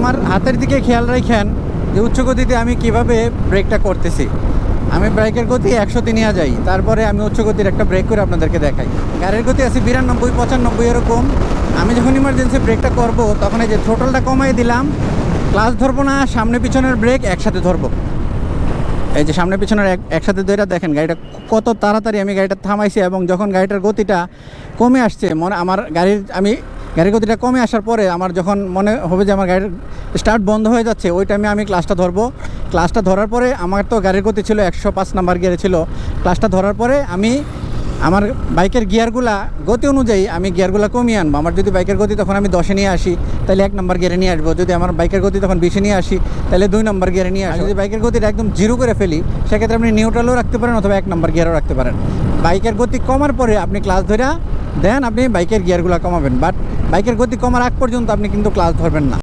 আমার হাতের দিকে খেয়াল রাখেন যে উচ্চ গতিতে আমি কীভাবে ব্রেকটা করতেছি। আমি ব্রেকের গতি একশো তিনিয়া যাই, তারপরে আমি উচ্চ গতির একটা ব্রেক করে আপনাদেরকে দেখাই। গাড়ির গতি আছে বিরানব্বই, পঁচানব্বই এরকম। আমি যখন ইমার্জেন্সি ব্রেকটা করব, তখন এই যে থ্রোটলটা কমাই দিলাম ক্লাস ধরবো না, সামনে পিছনের ব্রেক একসাথে ধরবো। এই যে সামনে পিছনের এক, একসাথে ধরে দেখেন, গাড়িটা কত তাড়াতাড়ি আমি গাড়িটা থামাইছি এবং যখন গাড়িটার গতিটা কমে আসছে, মনে আমার গাড়ির আমি গাড়ির গতিটা কমে আসার পরে আমার যখন মনে হবে যে আমার গাড়ির স্টার্ট বন্ধ হয়ে যাচ্ছে, ওই টাইমে আমি ক্লাসটা ধরবো। ক্লাসটা ধরার পরে আমার তো গাড়ির গতি ছিল একশো পাঁচ নাম্বার গিয়ারে ছিল। ক্লাসটা ধরার পরে আমি আমার বাইকের গিয়ারগুলা গতি অনুযায়ী আমি গিয়ারগুলা কমিয়ে আনব। আমার যদি বাইকের গতি তখন আমি দশে নিয়ে আসি তাহলে এক নম্বর গিয়ারে নিয়ে আসব। যদি আমার বাইকের গতি তখন বিশে নিয়ে আসি তাহলে দুই নম্বর গিয়ারে নিয়ে আসি যদি বাইকের গতিটা একদম জিরো করে ফেলি, সেক্ষেত্রে আপনি নিউট্রালও রাখতে পারেন অথবা এক নম্বর গিয়ারও রাখতে পারেন। বাইকের গতি কমার পরে আপনি ক্লাস ধরে দেন, আপনি বাইকের গিয়ারগুলো কমাবেন। বাট বাইকের গতি কমার আগ পর্যন্ত আপনি কিন্তু ক্লাস ধরবেন না।